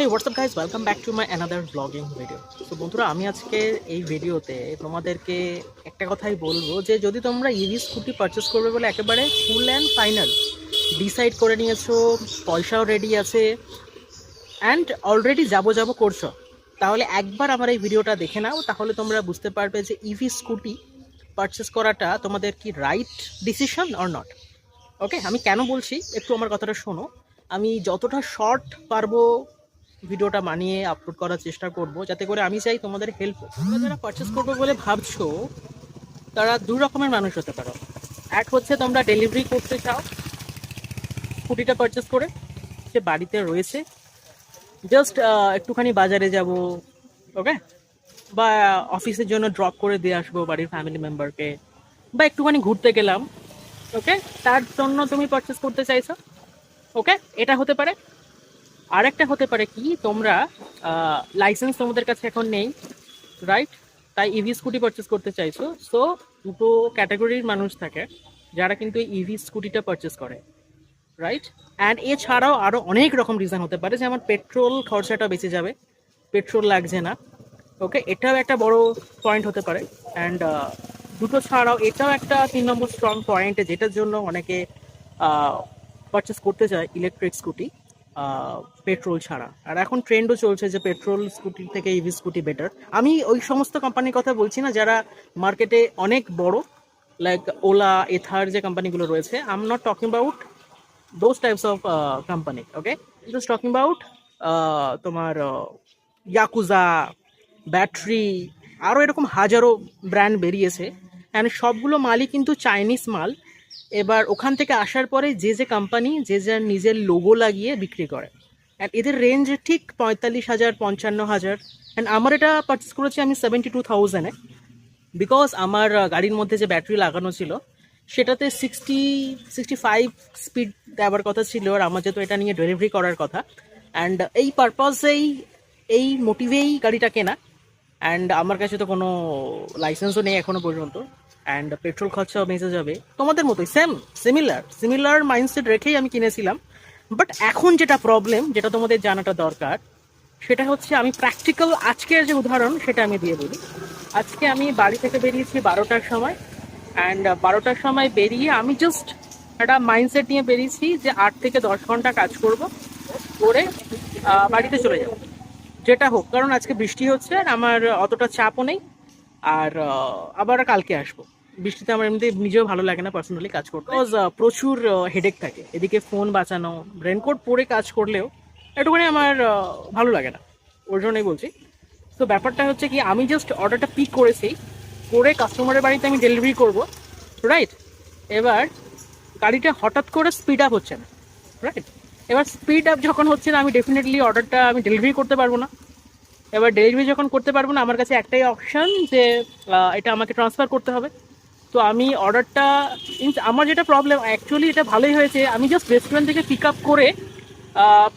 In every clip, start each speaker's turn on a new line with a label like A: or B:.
A: Hey WhatsApp guys welcome back to my another blogging video তো বন্ধুরা, আমি আজকে এই ভিডিওতে তোমাদেরকে একটা কথাই বলব যে, যদি তোমরা ইভি স্কুটি পারচেস করবে বলে একেবারে ফুল অ্যান্ড ফাইনাল ডিসাইড করে নিয়েছো, পয়সাও রেডি আছে অ্যান্ড অলরেডি যাব যাব করছ, তাহলে একবার আমার এই ভিডিওটা দেখে নাও, তাহলে তোমরা বুঝতে পারবে যে ইভি স্কুটি পারচেস করাটা তোমাদের কি right decision or not okay আমি কেন বলছি? একটু আমার কথাটা শোনো। আমি যতটা শর্ট পারব ভিডিওটা মানিয়ে আপলোড করার চেষ্টা করব। যাতে করে আমি চাই তোমাদের হেল্প তোমরা যারা পারচেস করবে বলে ভাবছ, তারা দু রকমের মানুষ হতে পারো। এক হচ্ছে তোমরা ডেলিভারি করতে চাও, স্কুটিটা পারচেস করে, সে বাড়িতে রয়েছে। জাস্ট একটুখানি বাজারে যাব ওকে বা অফিসের জন্য ড্রপ করে দিয়ে আসব বাড়ির ফ্যামিলি মেম্বারকে বা একটুখানি ঘুরতে গেলাম ওকে তার জন্য তুমি পারচেস করতে চাইছো ওকে এটা হতে পারে। আরেকটা হতে পারে কি, তোমরা লাইসেন্স তোমাদের কাছে এখন নেই রাইট তাই ইভি স্কুটি পারচেস করতে চাইছো। সো দুটো ক্যাটাগরির মানুষ থাকে, যারা কিন্তু ইভি স্কুটিটা পারচেস করে রাইট অ্যান্ড এছাড়াও আরও অনেক রকম রিজন হতে পারে, যেমন পেট্রোল খরচাটা বেঁচে যাবে পেট্রোল লাগছে না ওকে এটাও একটা বড় পয়েন্ট হতে পারে। অ্যান্ড দুটো ছাড়াও এটাও একটা তিন নম্বর স্ট্রং পয়েন্ট যেটার জন্য অনেকে পারচেস করতে চায় ইলেকট্রিক স্কুটি পেট্রোল ছাড়া। আর এখন ট্রেন্ডও চলছে যে পেট্রোল স্কুটি থেকে ইভি স্কুটি বেটার আমি ওই সমস্ত কোম্পানির কথা বলছি না, যারা মার্কেটে অনেক বড় লাইক ওলা এথার যে কোম্পানিগুলো রয়েছে I am not talking about those types of company okay just talking about তোমার ইয়াকুজা ব্যাটারি আরও এরকম হাজারো ব্র্যান্ড বেরিয়েছে। অ্যান্ড সবগুলো মালই কিন্তু চাইনিজ মাল। এবার ওখান থেকে আসার পরে যে যে কোম্পানি যে যার নিজের লোগো লাগিয়ে বিক্রি করে। অ্যান্ড এদের রেঞ্জ ঠিক পঁয়তাল্লিশ হাজার, পঞ্চান্ন হাজার। অ্যান্ড আমার এটা পারচেস করেছি আমি সেভেন্টি টু থাউজেন্ডে বিকজ আমার গাড়ির মধ্যে যে ব্যাটারি লাগানো ছিল, সেটাতে সিক্সটি সিক্সটি ফাইভ স্পিড দেওয়ার কথা ছিল আর আমার যেহেতু এটা নিয়ে ডেলিভারি করার কথা। অ্যান্ড এই পারপাসেই এই মোটিভেই গাড়িটা কেনা। অ্যান্ড আমার কাছে তো কোনো লাইসেন্সও নেই এখনও পর্যন্ত। অ্যান্ড পেট্রোল খরচাও বেঁচে যাবে। তোমাদের মতোই সেম সিমিলার সিমিলার মাইন্ডসেট রেখেই আমি কিনেছিলাম। বাট এখন যেটা প্রবলেম যেটা তোমাদের জানাটা দরকার, সেটা হচ্ছে আমি প্র্যাকটিক্যাল আজকের যে উদাহরণ, সেটা আমি দিয়ে বলি। আজকে আমি বাড়ি থেকে বেরিয়েছি বারোটার সময়। অ্যান্ড বারোটার সময় বেরিয়ে আমি জাস্ট একটা মাইন্ডসেট নিয়ে বেরিয়েছি যে আট থেকে দশ ঘণ্টা কাজ করব, করে বাড়িতে চলে যাব। যেটা হোক, কারণ আজকে বৃষ্টি হচ্ছে আর আমার অতটা চাপও নেই। আর আবার কালকে আসব। বৃষ্টিতে আমার এমনিতে নিজেও ভালো লাগে না পার্সোনালি কাজ করতে। আহ, প্রচুর হেডেক থাকে। এদিকে ফোন বাঁচানো রেনকোট পরে কাজ করলেও একটুখানি আমার ভালো লাগে না। ওর জন্যই বলছি। তো ব্যাপারটা হচ্ছে কি আমি জাস্ট অর্ডারটা পিক করেছি। করে কাস্টমারের বাড়িতে আমি ডেলিভারি করব। রাইট এবার গাড়িটা হঠাৎ করে স্পিড আপ হচ্ছে না। রাইট এবার স্পিড আপ যখন হচ্ছে না আমি ডেফিনেটলি অর্ডারটা আমি ডেলিভারি করতে পারব না। এবার ডেলিভারি যখন করতে পারব না, আমার কাছে একটাই অপশান যে এটা আমাকে ট্রান্সফার করতে হবে। তো আমি অর্ডারটা আমার যেটা প্রবলেম অ্যাকচুয়ালি এটা ভালোই হয়েছে। আমি জাস্ট রেস্টুরেন্ট থেকে পিক আপ করে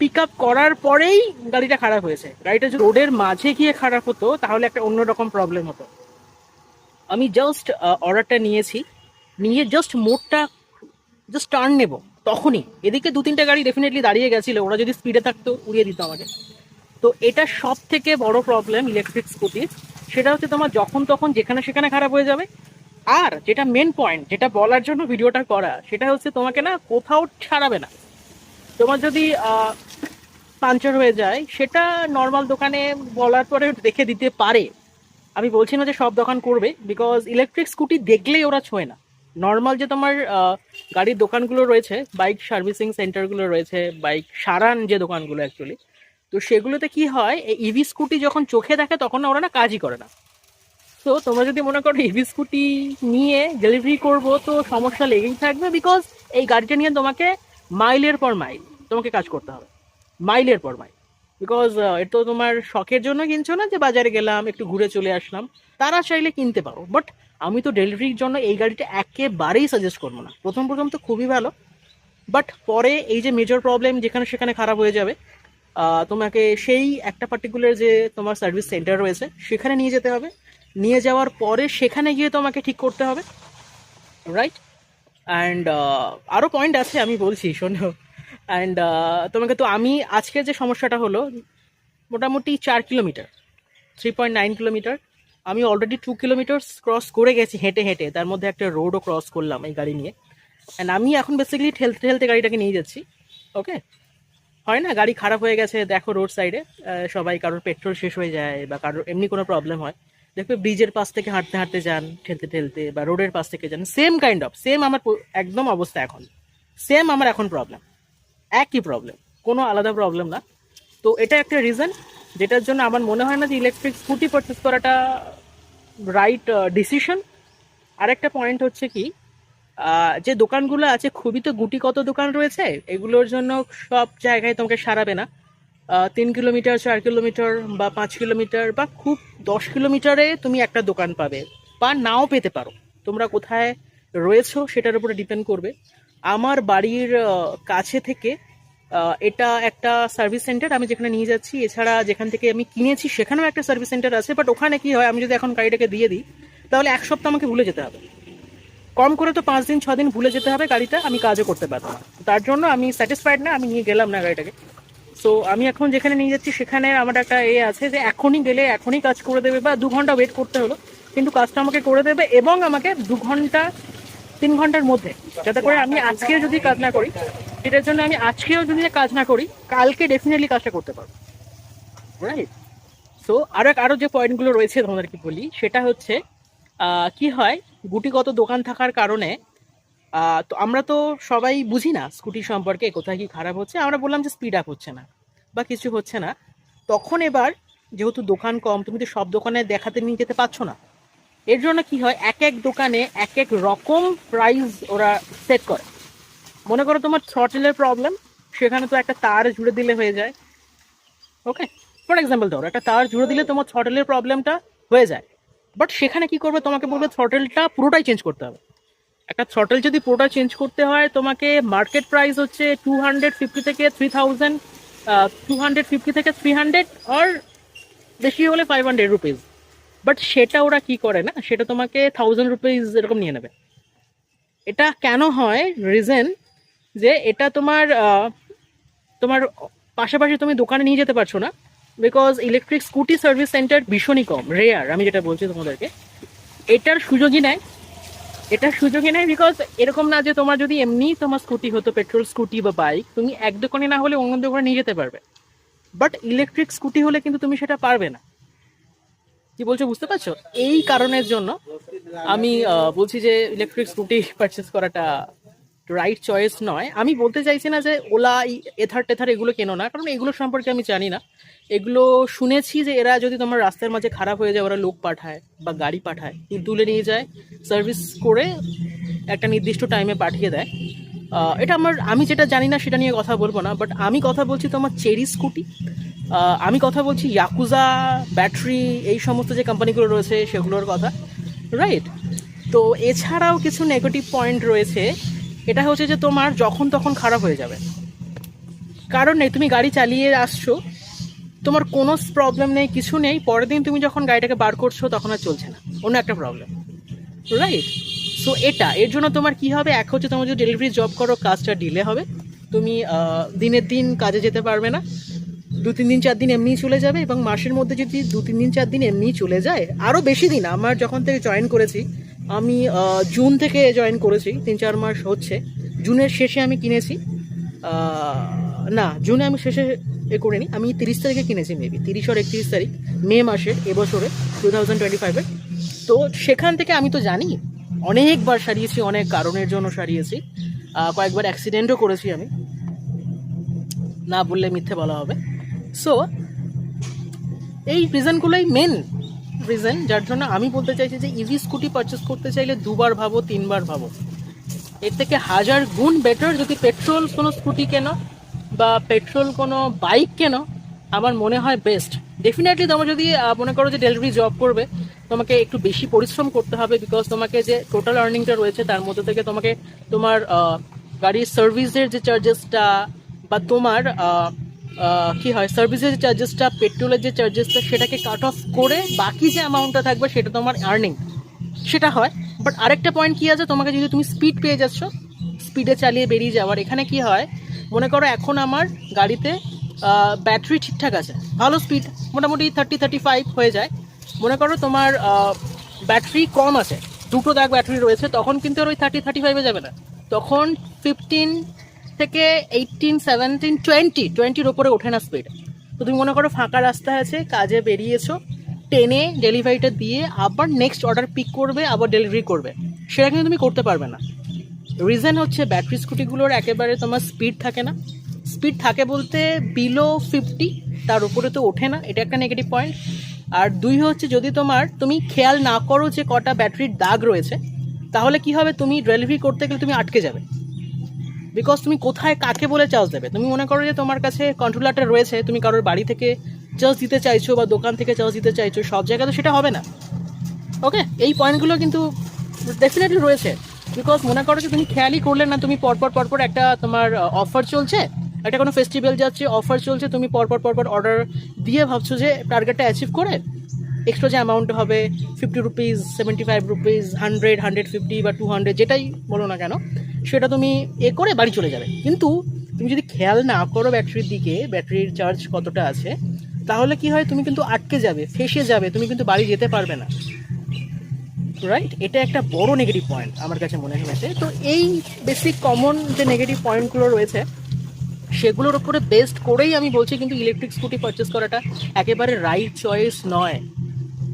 A: পিক আপ করার পরেই গাড়িটা খারাপ হয়েছে। গাড়িটা যদি রোডের মাঝে গিয়ে খারাপ হতো, তাহলে একটা অন্যরকম প্রবলেম হতো। আমি জাস্ট অর্ডারটা নিয়েছি। নিয়ে জাস্ট মোডটা জাস্ট টার্ন নেব, তখনই। এদিকে দু তিনটে গাড়ি ডেফিনেটলি দাঁড়িয়ে গেছিল। ওরা যদি স্পিডে থাকতো, উড়িয়ে দিত আমাকে। তো এটা সব থেকে বড় প্রবলেম ইলেকট্রিক স্কুটির সেটা হচ্ছে তোমার যখন তখন যেখানে সেখানে খারাপ হয়ে যাবে। আর যেটা মেন পয়েন্ট যেটা বলার জন্য ভিডিওটা করা, সেটা হচ্ছে তোমাকে না কোথাও ছাড়াবে না। তোমার যদি পাঞ্চার হয়ে যায়, সেটা নর্মাল দোকানে বলার পরে দেখে দিতে পারে। আমি বলছি না যে সব দোকান করবে বিকজ ইলেকট্রিক স্কুটি দেখলেই ওরা ছোঁয় না। নর্মাল যে তোমার গাড়ির দোকানগুলো রয়েছে বাইক সার্ভিসিং সেন্টারগুলো রয়েছে বাইক সারান যে দোকানগুলো অ্যাকচুয়ালি তো সেগুলোতে কি হয়, এই ইভি স্কুটি যখন চোখে দেখে তখন ওরা না কাজই করে না। তো তোমরা যদি মনে করো ইভি স্কুটি নিয়ে ডেলিভারি করব, তো সমস্যা লেগেই থাকবে বিকজ এই গাড়িটা নিয়ে তোমাকে মাইলের পর মাইল তোমাকে কাজ করতে হবে। মাইলের পর মাইল বিকজ এটা তো তোমার শখের জন্য কিনছো না যে বাজারে গেলাম, একটু ঘুরে চলে আসলাম, তারা চাইলে কিনতে পারো। বাট আমি তো ডেলিভারির জন্য এই গাড়িটা একেবারেই সাজেস্ট করব না। প্রথম প্রথম তো খুবই ভালো বাট পরে এই যে মেজর প্রবলেম যেখানে সেখানে খারাপ হয়ে যাবে তোমাকে সেই একটা পার্টিকুলার যে তোমার সার্ভিস সেন্টার রয়েছে, সেখানে নিয়ে যেতে হবে। নিয়ে যাওয়ার পরে সেখানে গিয়ে তোমাকে ঠিক করতে হবে। রাইট অ্যান্ড আরও পয়েন্ট আছে আমি বলছি, শোনো। অ্যান্ড তোমাকে তো আমি আজকে যে সমস্যাটা হলো, মোটামুটি চার kilometre three point nine kilometre. আমি অলরেডি টু কিলোমিটার ক্রস করে গেছি হেঁটে হেঁটে, তার মধ্যে একটা রোডও ক্রস করলাম এই গাড়ি নিয়ে। অ্যান্ড আমি এখন বেসিক্যালি ঠেলতে ঠেলতে গাড়িটাকে নিয়ে যাচ্ছি ওকে হয় না? গাড়ি খারাপ হয়ে গেছে, দেখো রোড সাইডে সবাই কারোর পেট্রোল শেষ হয়ে যায় বা কারোর এমনি কোনো প্রবলেম হয়। দেখবে ব্রিজের পাশ থেকে হাঁটতে হাঁটতে যান, ঠেলতে ঠেলতে বা রোডের পাশ থেকে যান সেম কাইন্ড অফ সেম আমার একদম অবস্থা এখন। সেম আমার এখন প্রবলেম একই প্রবলেম কোনো আলাদা প্রবলেম না। তো এটা একটা রিজন যেটার জন্য আমার মনে হয় না যে ইলেকট্রিক স্কুটি পারচেস করাটা রাইট ডিসিশন আরেকটা পয়েন্ট হচ্ছে কি যে দোকানগুলো আছে, খুবই তো গুটি কত দোকান রয়েছে, এগুলোর জন্য সব জায়গায় তোমাকে সারাবে না। তিন কিলোমিটার, চার কিলোমিটার বা পাঁচ কিলোমিটার বা খুব দশ কিলোমিটারে তুমি একটা দোকান পাবে, বা নাও পেতে পারো। তোমরা কোথায় রয়েছো সেটার উপরে ডিপেন্ড করবে। আমার বাড়ির কাছে থেকে এটা একটা সার্ভিস সেন্টার আমি যেখানে নিয়ে যাচ্ছি। এছাড়া যেখান থেকে আমি কিনেছি, সেখানেও একটা সার্ভিস সেন্টার আছে বাট ওখানে কি হয়, আমি যদি এখন গাড়িটাকে দিয়ে দিই, তাহলে এক সপ্তাহ আমাকে ভুলে যেতে হবে। কম করে তো পাঁচ দিন, ছ দিন ভুলে যেতে হবে গাড়িটা, আমি কাজও করতে পারব না। তার জন্য আমি স্যাটিসফাইড না, আমি নিয়ে গেলাম না গাড়িটাকে। সো আমি এখন যেখানে নিয়ে যাচ্ছি, সেখানে আমার একটা এ আছে যে এখনই গেলে, এখনই কাজ করে দেবে বা দু ঘণ্টা ওয়েট করতে হলো, কিন্তু কাজটা আমাকে করে দেবে এবং আমাকে দু ঘণ্টা, তিন ঘণ্টার মধ্যে, যাতে করে আমি আজকে যদি কাজ না করি, এটার জন্য আমি আজকেও যদি কাজ না করি, কালকে ডেফিনেটলি কাজটা করতে পারব। রাইট সো আরও আরও যে পয়েন্টগুলো রয়েছে তোমাদেরকে বলি, সেটা হচ্ছে কি হয়? গুটিগত দোকান থাকার কারণে তো আমরা তো সবাই বুঝি না স্কুটি সম্পর্কে, কোথায় কি খারাপ হচ্ছে। আমরা বললাম যে স্পিড আপ হচ্ছে না বা কিছু হচ্ছে না। তখন এবার যেহেতু দোকান কম, তুমি তো সব দোকানে দেখাতে নিয়ে যেতে পারছ না। এর জন্য কি হয়? এক এক দোকানে এক এক রকম প্রাইস ওরা সেট করে। মনে করো তোমার থ্রটেলের প্রবলেম সেখানে তো একটা তার জুড়ে দিলে হয়ে যায়। ওকে ফর এক্সাম্পল ধরো, একটা তার জুড়ে দিলে তোমার থ্রটেলের প্রবলেমটা হয়ে যায়। বাট সেখানে কি করবে? তোমাকে বলবে থ্রটেলটা পুরোটাই চেঞ্জ করতে হবে। একটা থ্রটেল যদি পুরোটা চেঞ্জ করতে হয়, তোমাকে মার্কেট প্রাইস হচ্ছে টু হান্ড্রেড ফিফটি থেকে three thousand two hundred fifty থেকে থ্রি হান্ড্রেড আর বেশি হলে ফাইভ হান্ড্রেড রুপিস বাট সেটা ওরা কি করে না? সেটা তোমাকে থাউজেন্ড রুপিস এরকম নিয়ে নেবে। এটা কেন হয়? রিজন যে এটা তোমার তোমার পাশাপাশি তুমি দোকানে নিয়ে যেতে পারছ না। Because electric scooty service centre ভীষণই কম রেয়ার আমি যেটা বলছি তোমাদেরকে। এটার সুযোগই নেয় এটার সুযোগই নেয় বিকজ এরকম না যে তোমার যদি এমনি তোমার স্কুটি হতো পেট্রোল স্কুটি বা বাইক তুমি এক দোকানে না হলে অন্য দোকানে নিয়ে যেতে পারবে। বাট ইলেকট্রিক স্কুটি হলে কিন্তু তুমি সেটা পারবে না। কি বলছো, বুঝতে পারছ? এই কারণের জন্য আমি বলছি যে ইলেকট্রিক স্কুটি পারচেস করাটা রাইট চয়েস নয়। আমি বলতে চাইছি না যে ওলা, এথার, টেথার এগুলো কেনো না, কারণ এগুলো সম্পর্কে আমি জানি না। এগুলো শুনেছি যে এরা যদি তোমার রাস্তার মাঝে খারাপ হয়ে যায়, ওরা লোক পাঠায় বা গাড়ি পাঠায় তুলে তুলে নিয়ে যায় সার্ভিস করে একটা নির্দিষ্ট টাইমে পাঠিয়ে দেয়। এটা আমার, আমি যেটা জানি না সেটা নিয়ে কথা বলব না বাট আমি কথা বলছি তোমার চেরি স্কুটি। আমি কথা বলছি ইয়াকুজা ব্যাটারি এই সমস্ত যে কোম্পানিগুলো রয়েছে, সেগুলোর কথা রাইট তো এছাড়াও কিছু নেগেটিভ পয়েন্ট রয়েছে এটা হচ্ছে যে তোমার যখন তখন খারাপ হয়ে যাবে। কারণ নেই, তুমি গাড়ি চালিয়ে আসছো, তোমার কোনো প্রবলেম নেই, কিছু নেই, পরের দিন তুমি যখন গাড়িটাকে বার করছ, তখন আর চলছে না। অন্য একটা প্রবলেম রাইট সো এটা, এর জন্য তোমার কি হবে? এক হচ্ছে তোমার যদি ডেলিভারি জব করো, কাজটা ডিলে হবে। তুমি দিনের দিন কাজে যেতে পারবে না। দু তিন দিন, চার দিন এমনিই চলে যাবে এবং মাসের মধ্যে যদি দু তিন দিন, চার দিন এমনিই চলে যায় আরও বেশি দিন। আমার যখন থেকে জয়েন করেছি আমি জুন থেকে জয়েন করেছি, তিন চার মাস হচ্ছে। জুনের শেষে আমি কিনেছি। না, জুনে আমি শেষে এ করিনি। আমি তিরিশ তারিখে কিনেছি মেবি তিরিশ আর একত্রিশ তারিখ, মে মাসের এবছরে টু থাউজেন্ড টোয়েন্টি ফাইভের তো সেখান থেকে আমি তো জানি, অনেকবার সারিয়েছি, অনেক কারণের জন্য সারিয়েছি। কয়েকবার অ্যাক্সিডেন্টও করেছি আমি। না বললে মিথ্যে বলা হবে। সো এই রিজনগুলোই মেন রিজন যার জন্য আমি বলতে চাইছি যে ইভি স্কুটি পারচেস করতে চাইলে দুবার ভাবো, তিনবার ভাবো। এর থেকে হাজার গুণ বেটার যদি পেট্রোল কোনো স্কুটি কেনো বা পেট্রোল কোনো বাইক কেনো, আমার মনে হয় বেস্ট ডেফিনেটলি তোমার যদি মনে করো যে ডেলিভারি জব করবে, তোমাকে একটু বেশি পরিশ্রম করতে হবে বিকজ তোমাকে যে টোটাল আর্নিংটা রয়েছে, তার মধ্যে থেকে তোমাকে তোমার গাড়ির সার্ভিসের যে চার্জেসটা বা তোমার কি হয়? সার্ভিসের যে চার্জেসটা পেট্রোলের যে চার্জেসটা সেটাকে কাট অফ করে বাকি যে অ্যামাউন্টটা থাকবে, সেটা তোমার আর্নিং সেটা হয়। বাট আরেকটা পয়েন্ট কী আছে? তোমাকে যদি তুমি স্পিড পেয়ে যাচ্ছ স্পিডে চালিয়ে বেরিয়ে যাওয়ার। এখানে কি হয়? মনে করো এখন আমার গাড়িতে ব্যাটারি ঠিকঠাক আছে। ভালো স্পিড মোটামুটি থার্টি থার্টি ফাইভ হয়ে যায়। মনে করো তোমার ব্যাটারি কম আছে। দুটো দাগ ব্যাটারি রয়েছে, তখন কিন্তু আর ওই থার্টি থার্টি ফাইভে যাবে না। তখন ফিফটিন থেকে এইটিন সেভেন্টিন টোয়েন্টি টোয়েন্টির ওপরে ওঠে না স্পিড তো তুমি মনে করো ফাঁকা রাস্তা আছে, কাজে বেরিয়েছো, টেনে ডেলিভারিটা দিয়ে আবার নেক্সট অর্ডার পিক করবে, আবার ডেলিভারি করবে। সেটা কিন্তু তুমি করতে পারবে না। রিজন হচ্ছে ব্যাটারি স্কুটিগুলোর একেবারে তোমার স্পিড থাকে না। স্পিড থাকে বলতে বিলো ফিফটি তার উপরে তো ওঠে না, এটা একটা নেগেটিভ পয়েন্ট আর দুই হচ্ছে যদি তোমার তুমি খেয়াল না করো যে কটা ব্যাটারির দাগ রয়েছে, তাহলে কি হবে? তুমি ডেলিভারি করতে গেলে তুমি আটকে যাবে। বিকজ তুমি কোথায় কাকে বলে চার্জ দেবে? তুমি মনে করো যে তোমার কাছে কন্ট্রোলারটা রয়েছে, তুমি কারোর বাড়ি থেকে চার্জ দিতে চাইছো বা দোকান থেকে চার্জ দিতে চাইছো, সব জায়গায় তো সেটা হবে না। ওকে এই পয়েন্টগুলো কিন্তু ডেফিনেটলি রয়েছে। বিকজ মনে করো যে তুমি খেয়ালই করলে না, তুমি পরপর পরপর একটা তোমার অফার চলছে, একটা কোনো ফেস্টিভ্যাল যাচ্ছে অফার চলছে, তুমি পরপর পরপর অর্ডার দিয়ে ভাবছ যে টার্গেটটা অ্যাচিভ করে এক্সট্রা যে অ্যামাউন্ট হবে fifty rupees seventy five rupees hundred hundred fifty বা টু হান্ড্রেড যেটাই বলো না কেন সেটা তুমি এ করে বাড়ি চলে যাবে। কিন্তু তুমি যদি খেয়াল না করো ব্যাটারির দিকে ব্যাটারির চার্জ কতটা আছে, তাহলে কি হয়, তুমি কিন্তু আটকে যাবে, ফেসে যাবে, তুমি কিন্তু বাড়ি যেতে পারবে না। রাইট এটা একটা বড় নেগেটিভ পয়েন্ট আমার কাছে মনে হয়েছে। তো এই বেসিক কমন যে নেগেটিভ পয়েন্টগুলো রয়েছে, সেগুলোর উপরে বেস্ট করেই আমি বলছি কিন্তু ইলেকট্রিক স্কুটি পারচেস করাটা একেবারে রাইট চয়েস নয়।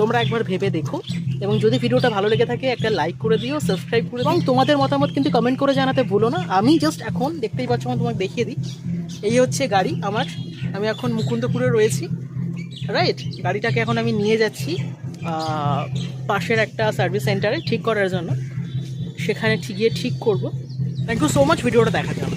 A: তোমরা একবার ভেবে দেখো। এবং যদি ভিডিওটা ভালো লেগে থাকে, একটা লাইক করে দিও সাবস্ক্রাইব করে এবং তোমাদের মতামত কিন্তু কমেন্ট করে জানাতে ভুলো না। আমি জাস্ট এখন দেখতেই পাচ্ছ, আমি তোমাকে দেখিয়ে দিই। এই হচ্ছে গাড়ি আমার। আমি এখন মুকুন্দপুরে রয়েছি। রাইট গাড়িটাকে এখন আমি নিয়ে যাচ্ছি পাশের একটা সার্ভিস সেন্টারে ঠিক করার জন্য। সেখানে গিয়ে ঠিক করব। থ্যাংক ইউ সো মাচ ভিডিওটা দেখার জন্য।